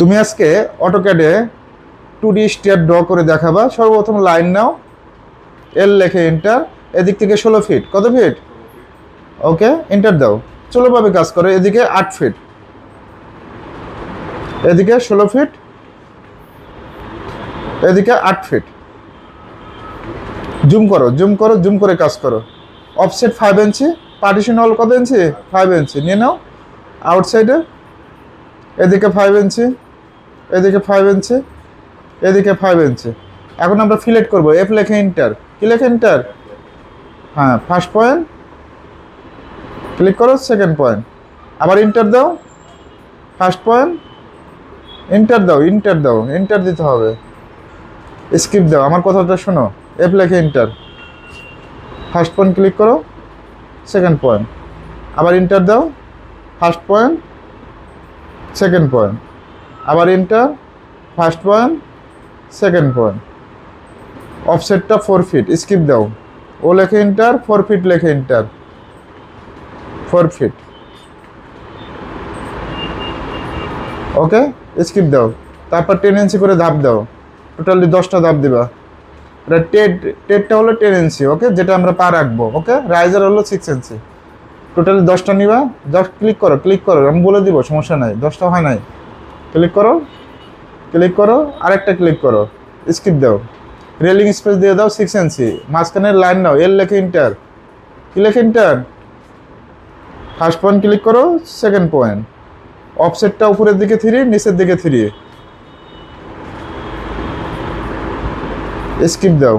তুমি আজকে অটোক্যাডে টু ডি স্টেয়ার ড্র করে দেখাবা। সর্বপ্রথম লাইন নাও এল লেখে এন্টার এদিক থেকে ষোলো ফিট কত ফিট ওকে এন্টার দাও। ষোলোভাবে কাজ করো, এদিকে আট ফিট এদিকে ষোলো ফিট এদিকে আট ফিট জুম করো জুম করো, জুম করে কাজ করো। অফসেট ফাইভ ইঞ্চি পার্টিশন হল কত ইঞ্চি ফাইভ ইঞ্চি নিয়ে নাও আউটসাইডে এদিকে ফাইভ ইঞ্চি এদিকে ফাইভ ইঞ্চি এদিকে ফাইভ ইঞ্চি এখন আমরা ফিলেট করব। এফ লেখে ইন্টার কি লেখে ইন্টার হ্যাঁ ফার্স্ট পয়েন্ট ক্লিক করো সেকেন্ড পয়েন্ট আবার ইন্টার দাও। ফার্স্ট পয়েন্ট ইন্টার দাও ইন্টার দাও। ইন্টার দিতে হবে। স্কিপ দাও। আমার কথাটা শোনো। এফ লেখে ইন্টার ফার্স্ট পয়েন্ট ক্লিক করো। সেকেন্ড পয়েন্ট আবার ইন্টার দাও। ফার্স্ট পয়েন্ট সেকেন্ড পয়েন্ট আবার enter first point second point অফসেটটা four feet skip দাও। ও লেখে ইন্টার ফোর ফিট লেখে enter four feet okay skip দাও। তারপর টেন ইঞ্চি করে ধাপ দাও। টোটালি দশটা ধাপ দিবা। এটা টেট টেটটা হলো টেন ইঞ্চি ওকে যেটা আমরা পা রাখব ওকে রাইজার হলো সিক্স ইঞ্চি টোটালি দশটা নিবা। দশ ক্লিক করো ক্লিক করো। আমি বলে দিব, সমস্যা নাই। দশটা হয় নাই। ক্লিক করো ক্লিক করো, আরেকটা ক্লিক করো স্কিপ দাও। রেলিং স্পেস দিয়ে দাও সিক্স ইঞ্চি মাঝখানের লাইন নাও এল লেখে ইন্টার কি লেখে ইন্টার ফার্স্ট পয়েন্ট ক্লিক করো সেকেন্ড পয়েন্ট অফসেটটা উপরের দিকে থ্রি নিচের দিকে থ্রি স্কিপ দাও।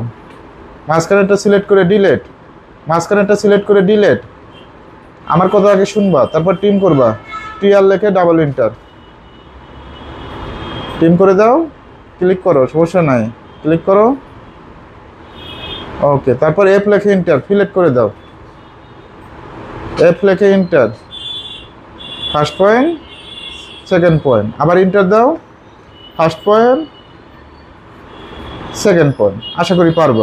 মাঝখানেরটা সিলেক্ট করে ডিলেট মাঝখানেরটা সিলেক্ট করে ডিলেট আমার কথা আগে শুনবা, তারপর টিম করবা। টি আর লেখে ডাবল ইন্টার টিম করে দাও ক্লিক করো, সমস্যা নাই। ক্লিক করো। ওকে তারপর এফ লেখে ইন্টার ফিলেক্ট করে দাও। এফ লেখে enter first point second point আবার ইন্টার দাও। ফার্স্ট পয়েন্ট সেকেন্ড পয়েন্ট আশা করি পারব।